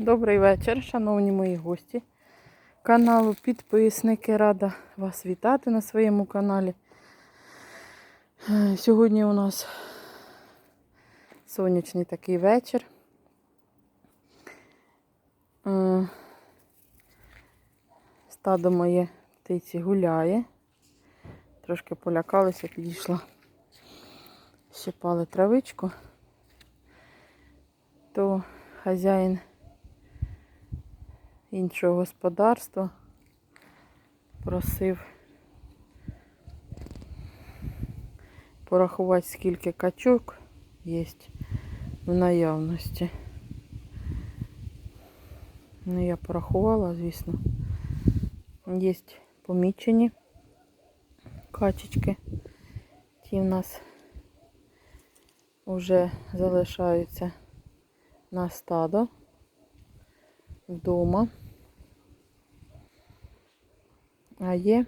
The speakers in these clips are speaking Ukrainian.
Добрий вечір, шановні мої гості каналу, підписники. Рада вас вітати на своєму каналі. Е, Сьогодні у нас сонячний такий вечір. Е, Стадо моє птиці гуляє. Трошки полякалися, підійшла, щипали травичку, то хазяїн іншого господарства просив порахувати, скільки качок є в наявності. Ну, я порахувала, звісно. Є помічені качечки. Ті в нас вже залишаються на стадо вдома. А є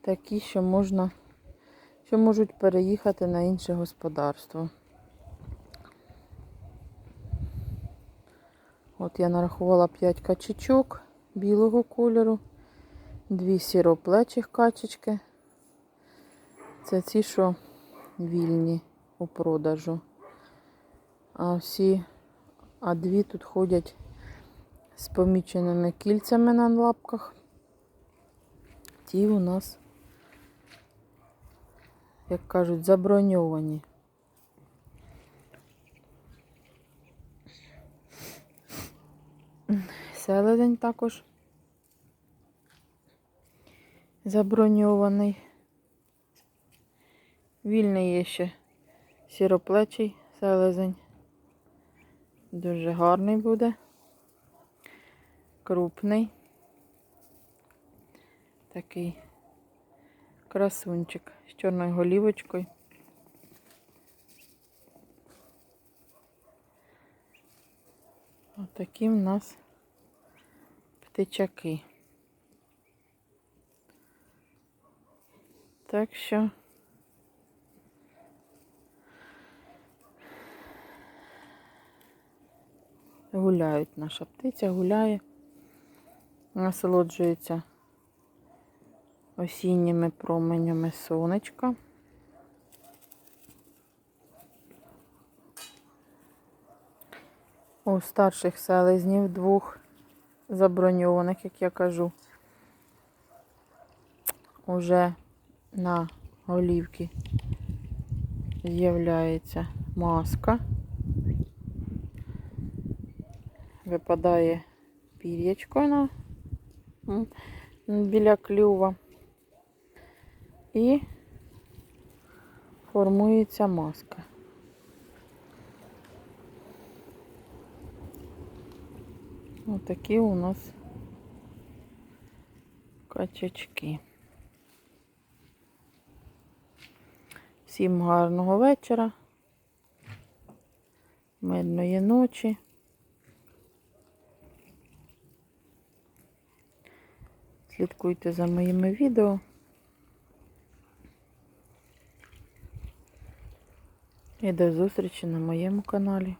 такі, що можна, що можуть переїхати на інше господарство. От я нарахувала 5 качечок білого кольору, дві сіроплечих качечки. Це ці, що вільні у продажу. А всі, а дві тут ходять з поміченими кільцями на лапках. Ті у нас, як кажуть, заброньовані. Селедень також заброньований. Вільний є ще сіроплечий селезень. Дуже гарний буде. Крупний. Такий красунчик з чорною голівочкою. Отакі в нас птичаки. Так що гуляють наша птиця, гуляє, насолоджується осінніми променями сонечка. У старших селезнів двох заброньованих, як я кажу, уже на голівці з'являється маска. Випадає пір'ячко на біля клюва і формується маска. Отакі у нас качачки. Всім гарного вечора, мирної ночі. Слідкуйте за моїми відео. І до зустрічі на моєму каналі.